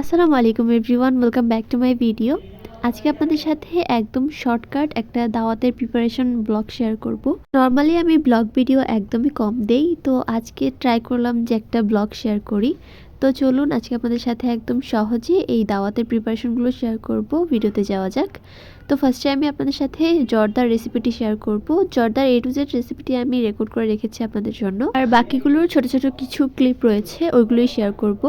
আসসালামু আলাইকুম everyone, welcome back to my video. আজকে আপনাদের সাথে একদম শর্টকাট একটা দাওয়াতের প্রিপারেশন ব্লগ শেয়ার করব। নর্মালি আমি ব্লগ ভিডিও একদমই কম দেই, তো আজকে ট্রাই করলাম যে একটা ব্লগ শেয়ার করি। তো চলুন আজকে আপনাদের সাথে একদম সহজে এই দাওয়াতের প্রিপারেশনগুলো শেয়ার করব, ভিডিওতে যাওয়া যাক। তো ফার্স্টে আমি আপনাদের সাথে জর্দার রেসিপিটি শেয়ার করব। জর্দার এ টু জেড রেসিপিটি আমি রেকর্ড করে রেখেছি আপনাদের জন্য। আর বাকিগুলোর ছোট ছোট কিছু ক্লিপ রয়েছে, ওইগুলোই শেয়ার করব।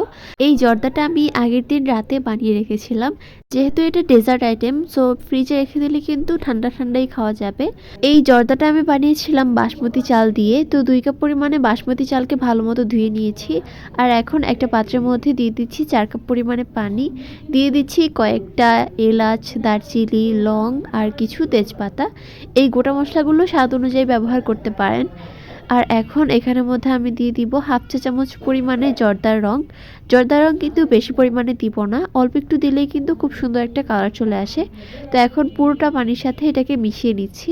এই জর্দাটা আমি আগের দিন রাতে বানিয়ে রেখেছিলাম। যেহেতু এটা ডেজার্ট আইটেম সো ফ্রিজে রেখে দিলে কিন্তু ঠান্ডা ঠান্ডাই খাওয়া যাবে। এই জর্দাটা আমি বানিয়েছিলাম বাসমতি চাল দিয়ে, তো দুই কাপ পরিমাণে বাসমতি চালকে ভালো মতো ধুয়ে নিয়েছি। আর এখন একটা পাত্রের মধ্যে দিয়ে দিচ্ছি চার কাপ পরিমাণে পানি। দিয়ে দিচ্ছি কয়েকটা এলাচ, দারচিনি, লং আর কিছু তেজপাতা। এই গোটা মশলাগুলো স্বাদ অনুযায়ী ব্যবহার করতে পারেন। আর এখন এখানের মধ্যে আমি দিয়ে দিব হাফ চা চামচ পরিমাণে জর্দার রং। জর্দার রং কিন্তু বেশি পরিমাণে দিব না, অল্প একটু দিলেই কিন্তু খুব সুন্দর একটা কালার চলে আসে। তো এখন পুরোটা পানির সাথে এটাকে মিশিয়ে নিচ্ছি।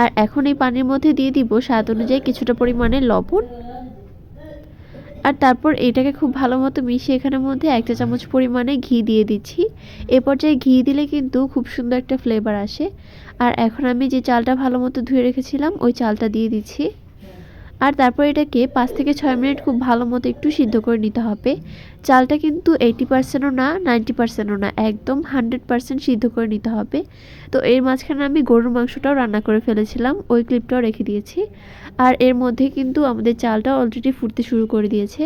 আর এখন এই পানির মধ্যে দিয়ে দিব স্বাদ অনুযায়ী কিছুটা পরিমাণে লবণ। আর তারপর এটাকে খুব ভালো মতো মিশিয়ে এখানের মধ্যে একটা চামচ পরিমাণে ঘি দিয়ে দিচ্ছি। এ পর্যায়ে ঘি দিলে কিন্তু খুব সুন্দর একটা ফ্লেভার আসে। আর এখন আমি যে চালটা ভালো মতো ধুয়ে রেখেছিলাম, ওই চালটা দিয়ে দিচ্ছি। আর তারপর এটাকে পাঁচ থেকে ছয় মিনিট খুব ভালো মতো একটু সিদ্ধ করে নিতে হবে। চালটা কিন্তু এইটি পার্সেন্টও না নাইনটি পার্সেন্টও না, একদম হান্ড্রেড পার্সেন্ট সিদ্ধ করে নিতে হবে। তো এর মাঝখানে আমি গরুর মাংসটাও রান্না করে ফেলেছিলাম, ওই ক্লিপটাও রেখে দিয়েছি। আর এর মধ্যে কিন্তু আমাদের চালটা অলরেডি ফুটতে শুরু করে দিয়েছে।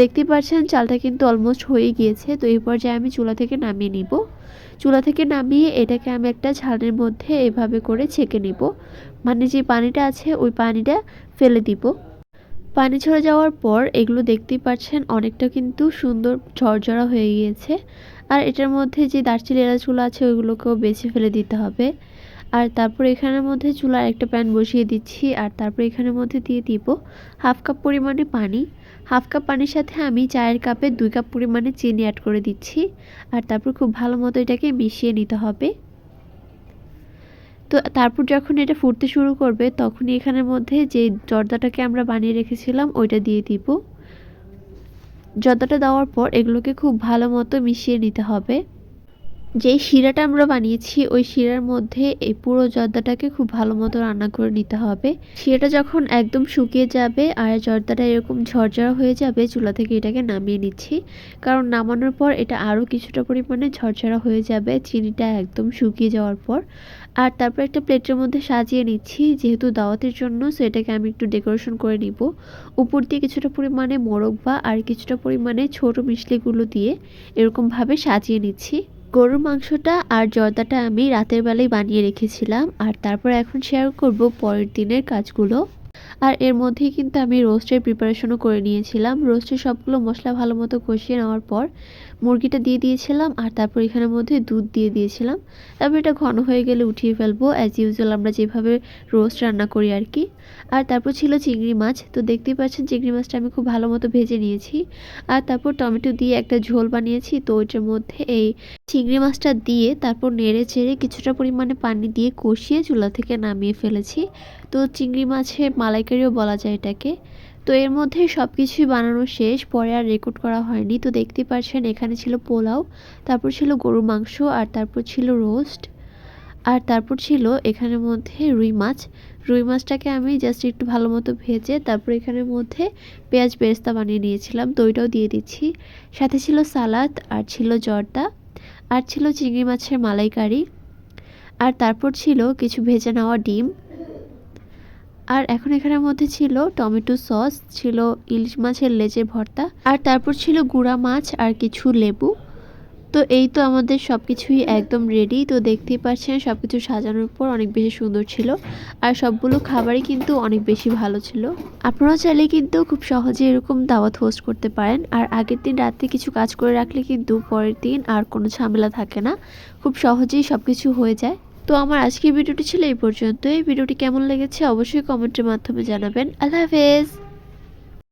দেখতে পাচ্ছেন চালটা কিন্তু অলমোস্ট হয়ে গিয়েছে, তো এই পর্যায়ে আমি চুলা থেকে নামিয়ে নিব। চুলা থেকে নামিয়ে এটাকে আমি একটা ঝালের মধ্যে এভাবে করে ছেঁকে নিব। মানে যে পানিটা আছে, ওই পানিটা ফেলে দিব। পানি ঝরে যাওয়ার পর এগুলো দেখতেই পাচ্ছেন অনেকটা কিন্তু সুন্দর ঝরঝরা হয়ে গিয়েছে। আর এটার মধ্যে যে দারচিনি এলাচগুলো আছে, ওইগুলোকেও বেছে ফেলে দিতে হবে। আর তারপর এখানের মধ্যে চুলার একটা প্যান বসিয়ে দিচ্ছি। আর তারপর এখানের মধ্যে দিয়ে দিব হাফ কাপ পরিমাণে পানি। হাফ কাপ পানির সাথে আমি চায়ের কাপে দুই কাপ পরিমাণে চিনি অ্যাড করে দিচ্ছি। আর তারপর খুব ভালো মতো এটাকে মিশিয়ে নিতে হবে। তো তারপর যখন এটা ফুটতে শুরু করবে, তখনই এখানের মধ্যে যে জর্দাটাকে আমরা বানিয়ে রেখেছিলাম, ওইটা দিয়ে দিব। জর্দাটা দেওয়ার পর এগুলোকে খুব ভালো মতো মিশিয়ে নিতে হবে। যেই শিরাটা আমরা বানিয়েছি, ওই শিরার মধ্যে এই পুরো জর্দাটাকে খুব ভালো মতো রান্না করে নিতে হবে। শিরাটা যখন একদম শুকিয়ে যাবে আর জর্দাটা এরকম ঝরঝরা হয়ে যাবে, চুলা থেকে এটাকে নামিয়ে নিচ্ছি। কারণ নামানোর পর এটা আরও কিছুটা পরিমাণে ঝরঝরা হয়ে যাবে, চিনিটা একদম শুকিয়ে যাওয়ার পর। আর তারপর একটা প্লেটের মধ্যে সাজিয়ে নিচ্ছি, যেহেতু দাওয়াতের জন্য, সো এটাকে আমি একটু ডেকোরেশন করে নিব। উপর দিয়ে কিছুটা পরিমাণে মোরগ বা আর কিছুটা পরিমাণে ছোট মিশলিগুলো দিয়ে এরকমভাবে সাজিয়ে নিচ্ছি। গরুর মাংসটা আর জর্দাটা আমি রাতের বেলায় বানিয়ে রেখেছিলাম, আর তারপর এখন শেয়ার করব পরের দিনের কাজগুলো। আর এর মধ্যেই কিন্তু আমি রোস্টের প্রিপারেশনও করে নিয়েছিলাম। রোস্টের সবগুলো মশলা ভালো মতো কষিয়ে নেওয়ার পর মুরগিটা দিয়ে দিয়েছিলাম আর তারপর এখানের মধ্যে দুধ দিয়ে দিয়েছিলাম। তারপর এটা ঘন হয়ে গেলে উঠিয়ে ফেলব। অ্যাজ ইউজুয়াল আমরা যেভাবে রোস্ট রান্না করি আর কি। আর তারপর ছিল চিংড়ি মাছ। তো দেখতেই পাচ্ছেন চিংড়ি মাছটা আমি খুব ভালো মতো ভেজে নিয়েছি। আর তারপর টমেটো দিয়ে একটা ঝোল বানিয়েছি। তো ওইটার মধ্যে এই চিংড়ি মাছটা দিয়ে তারপর নেড়ে চেড়ে কিছুটা পরিমাণে পানি দিয়ে কষিয়ে চুলা থেকে নামিয়ে ফেলেছি। তো চিংড়ি মাছের মালাইকারিও বলা যায় এটাকে। তো এর মধ্যে সব কিছুই বানানো শেষ, পরে আর রেকর্ড করা হয়নি। তো দেখতে পাচ্ছেন, এখানে ছিল পোলাও, তারপর ছিল গরু মাংস, আর তারপর ছিল রোস্ট আর তারপর ছিল এখানের মধ্যে রুই মাছ। রুই মাছটাকে আমি জাস্ট একটু ভালো মতো ভেজে, তারপর এখানের মধ্যে পেঁয়াজ বেরেস্তা বানিয়ে নিয়েছিলাম। তো ওইটাও দিয়ে দিচ্ছি। সাথে ছিল সালাদ, আর ছিল জর্দা, আর ছিল চিংড়ি মাছের মালাইকারি, আর তারপর ছিল কিছু ভেজে নেওয়া ডিম। আর এখন এখানের মধ্যে ছিল টমেটো সস, ছিল ইলিশ মাছের লেজের ভর্তা, আর তারপর ছিল গুঁড়া মাছ আর কিছু লেবু। তো এই তো আমাদের সব কিছুই একদম রেডি তো দেখতেই পাচ্ছেন সব কিছু সাজানোর পর অনেক বেশি সুন্দর ছিল, আর সবগুলো খাবারই কিন্তু অনেক বেশি ভালো ছিল। আপনারাও চাইলে কিন্তু খুব সহজে এরকম দাওয়াত হোস্ট করতে পারেন, আর আগের দিন রাতে কিছু কাজ করে রাখলে কিন্তু পরের দিন আর কোনো ঝামেলা থাকে না, খুব সহজেই সব কিছু হয়ে যায়। তো আমার আজকের ভিডিওটি ছিল এই পর্যন্ত এই ভিডিওটি কেমন লেগেছে অবশ্যই কমেন্টের মাধ্যমে জানাবেন। আল্লাহ হাফেজ।